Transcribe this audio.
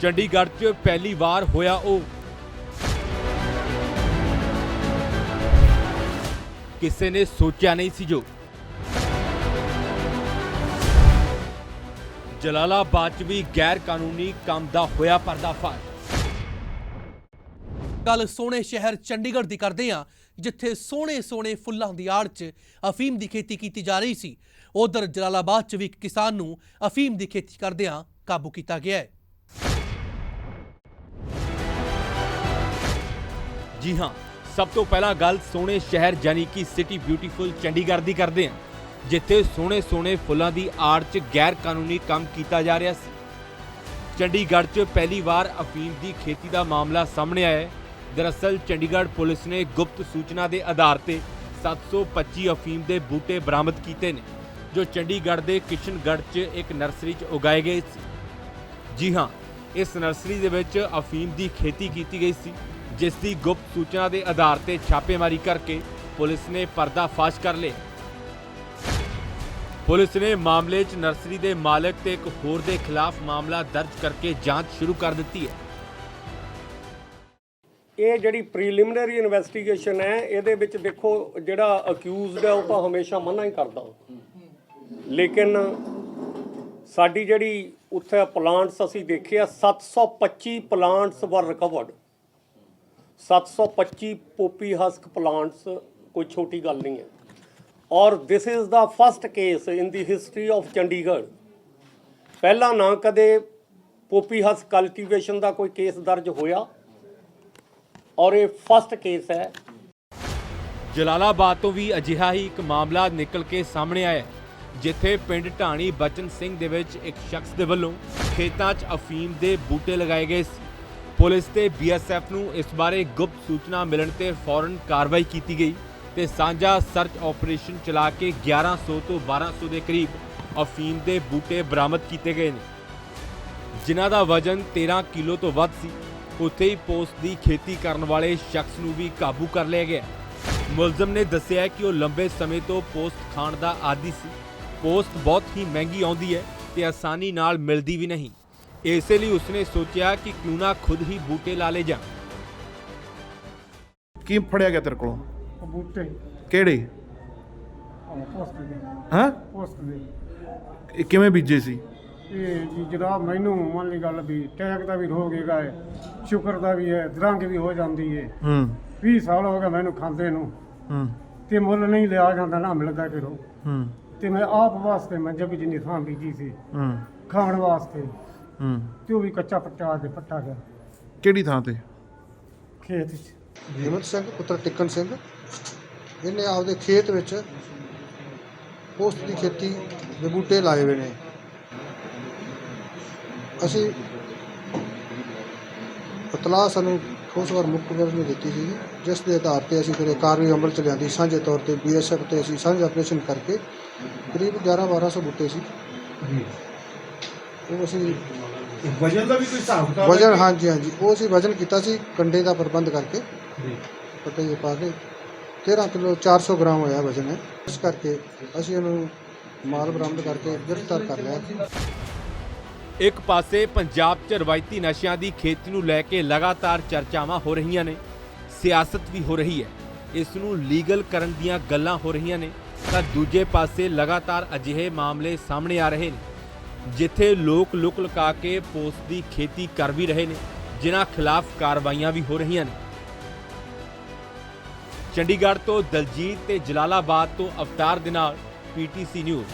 ਚੰਡੀਗੜ੍ਹ 'ਚ ਪਹਿਲੀ ਵਾਰ ਹੋਇਆ ਉਹ। ਕਿਸੇ ਨੇ ਸੋਚਿਆ ਨਹੀਂ ਸੀ ਜੋ। ਜਲਾਲਾਬਾਦ 'ਚ ਵੀ ਗੈਰ ਕਾਨੂੰਨੀ ਕੰਮ ਦਾ ਹੋਇਆ ਪਰਦਾਫਾਸ਼। ਗੱਲ ਸੋਹਣੇ ਸ਼ਹਿਰ ਚੰਡੀਗੜ੍ਹ ਦੀ ਕਰਦੇ ਹਾਂ, ਜਿੱਥੇ ਸੋਹਣੇ ਸੋਹਣੇ ਫੁੱਲਾਂ ਦੀ ਆੜ 'ਚ ਅਫੀਮ ਦੀ ਖੇਤੀ ਕੀਤੀ ਜਾ ਰਹੀ ਸੀ। ਉਧਰ ਜਲਾਲਾਬਾਦ 'ਚ ਵੀ ਇੱਕ ਕਿਸਾਨ ਨੂੰ ਅਫੀਮ ਦੀ ਖੇਤੀ ਕਰਦਿਆਂ ਕਾਬੂ ਕੀਤਾ ਗਿਆ ਹੈ। ਜੀ ਹਾਂ, ਸਭ ਤੋਂ ਪਹਿਲਾਂ ਗੱਲ ਸੋਹਣੇ ਸ਼ਹਿਰ ਯਾਨੀ ਕਿ ਸਿਟੀ ਬਿਊਟੀਫੁਲ ਚੰਡੀਗੜ੍ਹ ਦੀ ਕਰਦੇ ਹਾਂ। ਜਿੱਥੇ ਸੋਹਣੇ ਸੋਹਣੇ ਫੁੱਲਾਂ ਦੀ ਆੜ 'ਚ ਗੈਰ ਕਾਨੂੰਨੀ ਕੰਮ ਕੀਤਾ ਜਾ ਰਿਹਾ ਸੀ। ਚੰਡੀਗੜ੍ਹ 'ਚ ਪਹਿਲੀ ਵਾਰ ਅਫੀਮ ਦੀ ਖੇਤੀ ਦਾ ਮਾਮਲਾ ਸਾਹਮਣੇ ਆਇਆ ਹੈ। ਦਰਅਸਲ, ਚੰਡੀਗੜ੍ਹ ਪੁਲਿਸ ਨੇ ਗੁਪਤ ਸੂਚਨਾ ਦੇ ਆਧਾਰ ਤੇ 725 ਅਫੀਮ ਦੇ ਬੂਟੇ ਬਰਾਮਦ ਕੀਤੇ ਨੇ, ਜੋ ਚੰਡੀਗੜ੍ਹ ਦੇ ਕਿਸ਼ਨਗੜ੍ਹ 'ਚ ਇੱਕ ਨਰਸਰੀ 'ਚ ਉਗਾਏ ਗਏ ਸੀ। ਜੀ ਹਾਂ, ਇਸ ਨਰਸਰੀ ਦੇ ਵਿੱਚ ਅਫੀਮ ਦੀ ਖੇਤੀ ਕੀਤੀ ਗਈ ਸੀ। ਜਿਸ ਦੀ ਗੁਪਤ ਸੂਚਨਾ ਦੇ ਆਧਾਰ ਤੇ ਛਾਪੇਮਾਰੀ ਕਰਕੇ ਪੁਲਿਸ ਨੇ ਪਰਦਾਫਾਸ਼ ਕਰ ਲਿਆ ਪੁਲਿਸ ਨੇ ਮਾਮਲੇ 'ਚ ਨਰਸਰੀ ਦੇ ਮਾਲਕ ਤੇ ਇੱਕ ਹੋਰ ਦੇ ਖਿਲਾਫ ਮਾਮਲਾ ਦਰਜ ਕਰਕੇ ਜਾਂਚ ਸ਼ੁਰੂ ਕਰ ਦਿੱਤੀ ਹੈ। ਇਹ ਜਿਹੜੀ ਪ੍ਰੀਲਿਮਿਨਰੀ ਇਨਵੈਸਟੀਗੇਸ਼ਨ ਹੈ, ਇਹਦੇ ਵਿੱਚ ਦੇਖੋ ਜਿਹੜਾ ਅਕਿਊਜ਼ਡ ਹੈ, ਉਹ ਤਾਂ ਹਮੇਸ਼ਾ ਮਨਾ ਹੀ ਕਰਦਾ। ਲੇਕਿਨ ਸਾਡੀ ਜਿਹੜੀ ਉੱਥੇ ਪਲਾਂਟਸ ਅਸੀਂ ਦੇਖਿਆ 725 ਪਲਾਂਟਸ ਵਰ ਰਿਕਵਰਡ। 725 ਪੋਪੀ ਹਸਕ ਪਲਾਂਟਸ ਕੋਈ ਛੋਟੀ ਗੱਲ ਨਹੀਂ ਹੈ। ਔਰ this is the first case in the history of Chandigarh. ਪਹਿਲਾਂ ਨਾ ਕਦੇ ਪੋਪੀ ਹਸਕ ਕਲਟੀਵੇਸ਼ਨ ਦਾ ਕੋਈ ਕੇਸ ਦਰਜ ਹੋਇਆ। ਔਰ ਇਹ ਫਸਟ ਕੇਸ ਹੈ। ਜਲਾਲਾਬਾਦ ਤੋਂ ਵੀ ਅਜਿਹਾ ਹੀ ਇੱਕ ਮਾਮਲਾ ਨਿਕਲ ਕੇ ਸਾਹਮਣੇ ਆਇਆ ਜਿੱਥੇ ਪਿੰਡ ਢਾਣੀ ਬਚਨ ਸਿੰਘ ਦੇ ਵਿੱਚ ਇੱਕ ਸ਼ਖਸ ਦੇ ਵੱਲੋਂ ਖੇਤਾਂ 'ਚ ਅਫੀਮ ਦੇ ਬੂਟੇ ਲਗਾਏ ਗਏ ਸੀ। ਪੁਲਿਸ ਤੇ ਬੀਐਸਐਫ ਨੂੰ ਇਸ ਬਾਰੇ ਗੁਪਤ ਸੂਚਨਾ ਮਿਲਣ ਤੇ ਫੌਰਨ ਕਾਰਵਾਈ ਕੀਤੀ ਗਈ ਤੇ ਸਾਂਝਾ ਸਰਚ ਆਪਰੇਸ਼ਨ ਚਲਾ ਕੇ 1100 ਤੋਂ 1200 ਦੇ ਕਰੀਬ ਅਫੀਮ ਦੇ ਬੂਟੇ ਬਰਾਮਦ ਕੀਤੇ ਗਏ ਨੇ। ਜਿਨ੍ਹਾਂ ਦਾ ਵਜ਼ਨ 13 ਕਿਲੋ ਤੋਂ ਵੱਧ ਸੀ, ਉੱਥੇ ਹੀ ਪੋਸਟ ਦੀ ਖੇਤੀ ਕਰਨ ਵਾਲੇ ਸ਼ਖਸ ਨੂੰ ਵੀ ਕਾਬੂ ਕਰ ਲਿਆ ਗਿਆ। ਮੁਲਜ਼ਮ ਨੇ ਦੱਸਿਆ ਕਿ ਉਹ ਲੰਬੇ ਸਮੇਂ ਤੋਂ ਪੋਸਟ ਖਾਣ ਦਾ ਆਦੀ ਸੀ। ਪੋਸਟ ਬਹੁਤ ਹੀ ਮਹਿੰਗੀ ਆਉਂਦੀ ਹੈ ਤੇ ਆਸਾਨੀ ਨਾਲ ਮਿਲਦੀ ਵੀ ਨਹੀਂ। ਇਸੇ ਲਈ ਉਸਨੇ ਸੋਚਿਆ ਕਿ ਕਿਉਂ ਨਾ ਖੁਦ ਹੀ ਬੂਟੇ ਲਾ ਲੇ ਜਾਂ ਕੀ ਫੜਿਆ ਗਿਆ ਤੇਰੇ ਕੋਲੋਂ? ਉਹ ਬੂਟੇ। ਕਿਹੜੇ? ਪੋਸਟ ਦੇ। ਹਾਂ? ਪੋਸਟ ਦੇ। ਇਹ ਕਿਵੇਂ ਬੀਜੇ ਸੀ? ਇਹ ਜੀ ਜਨਾਬ ਮੈਨੂੰ ਮੰਨ ਲਈ ਗੱਲ ਵੀ ਟੈਗ ਦਾ ਵੀ ਹੋ ਗਏਗਾ ਹੈ ਸ਼ੁਕਰ ਦਾ ਵੀ ਹੈ ਦਰੰਗ ਵੀ ਹੋ ਜਾਂਦੀ ਹੈ ਹੂੰ। 20 ਸਾਲ ਹੋ ਗਏ ਮੈਨੂੰ ਖਾਂਦੇ ਨੂੰ। ਹੂੰ। ਤੇ ਮੁੱਲ ਨਹੀਂ ਲਿਆ ਜਾਂਦਾ ਨਾ ਮਿਲਦਾ ਕਿਰੋ। ਹੂੰ। ਤੇ ਮੈਂ ਆਪ ਵਾਸਤੇ ਮੈਂ ਜਬ ਜਿੰਨੀ ਥਾਂ ਬੀਜੀ ਸੀ। ਹੂੰ। ਖਾਣ ਵਾਸਤੇ। ਹੂੰ ਤੇ ਉਹ ਵੀ ਕੱਚਾ ਪੱਟਾ ਕੇ ਪੱਟਾ ਗਿਆ। ਕਿਹੜੀ ਥਾਂ ਤੇ? ਖੇਤ 'ਚ ਹਿੰਮਤ ਸਿੰਘ ਪੁੱਤਰ ਟਿੱਕਨ ਸਿੰਘ। ਇਹਨੇ ਆਪਦੇ ਖੇਤ ਵਿੱਚ ਪੋਸਤ ਦੀ ਖੇਤੀ ਦੇ ਬੂਟੇ ਲਾਏ ਹੋਏ ਨੇ। ਅਸੀਂ ਇਤਲਾਹ ਸਾਨੂੰ ਠੋਸ ਵਾਰ ਮੁੱਖ ਵਰ ਨੇ ਦਿੱਤੀ ਸੀ। ਜਿਸ ਦੇ ਆਧਾਰ ਤੇ ਅਸੀਂ ਫਿਰ ਕਾਰਵਾਈ ਅਮਲ ਚ ਲਿਆਂਦੀ। ਸਾਂਝੇ ਤੌਰ ਤੇ ਬੀਐਸਐਫ ਤੇ ਅਸੀਂ ਸਾਂਝਾ ਆਪਰੇਸ਼ਨ ਕਰਕੇ ਕਰੀਬ 11 1200 ਬੂਟੇ ਸੀ। ਉਹ ਅਸੀਂ ਵਜਨ ਦਾ ਵੀ ਕੋਈ ਹਿਸਾਬ ਕਿਤਾਬ ਵਜਨ ਹਾਂਜੀ ਹਾਂਜੀ। ਉਹ ਅਸੀਂ ਵਜਨ ਕੀਤਾ ਸੀ ਕੰਡੇ ਦਾ ਪ੍ਰਬੰਧ ਕਰਕੇ। ਪਤਾ ਹੀ ਹੈ ਪਾ ਕੇ। 13 ਕਿਲੋ 400 ਗ੍ਰਾਮ ਹੋਇਆ ਵਜਨ ਹੈ। ਇਸ ਕਰਕੇ ਅਸੀਂ ਉਹਨੂੰ ਮਾਲ ਬਰਾਮਦ ਕਰਕੇ ਗ੍ਰਿਫਤਾਰ ਕਰ ਲਿਆ। ਇੱਕ ਪਾਸੇ ਪੰਜਾਬ 'ਚ ਰਵਾਇਤੀ ਨਸ਼ਿਆਂ ਦੀ ਖੇਤੀ ਨੂੰ ਲੈ ਕੇ ਲਗਾਤਾਰ ਚਰਚਾਵਾਂ ਹੋ ਰਹੀਆਂ ਨੇ ਸਿਆਸਤ ਵੀ ਹੋ ਰਹੀ ਹੈ। ਇਸ ਨੂੰ ਲੀਗਲ ਕਰਨ ਦੀਆਂ ਗੱਲਾਂ ਹੋ ਰਹੀਆਂ ਨੇ ਤਾਂ ਦੂਜੇ ਪਾਸੇ ਲਗਾਤਾਰ ਅਜਿਹੇ ਮਾਮਲੇ ਸਾਹਮਣੇ ਆ ਰਹੇ ਨੇ। ਜਿੱਥੇ ਲੋਕ ਲੁਕ ਲੁਕਾ ਕੇ ਪੋਸਟ ਦੀ ਖੇਤੀ ਕਰ ਵੀ ਰਹੇ ਨੇ, ਜਿਨ੍ਹਾਂ ਖਿਲਾਫ ਕਾਰਵਾਈਆਂ ਵੀ ਹੋ ਰਹੀਆਂ ਨੇ। ਚੰਡੀਗੜ੍ਹ ਤੋਂ ਦਲਜੀਤ ਤੇ ਜਲਾਲਾਬਾਦ ਤੋਂ ਅਵਤਾਰ ਦੇ ਨਾਲ ਪੀਟੀਸੀ ਨਿਊਜ਼।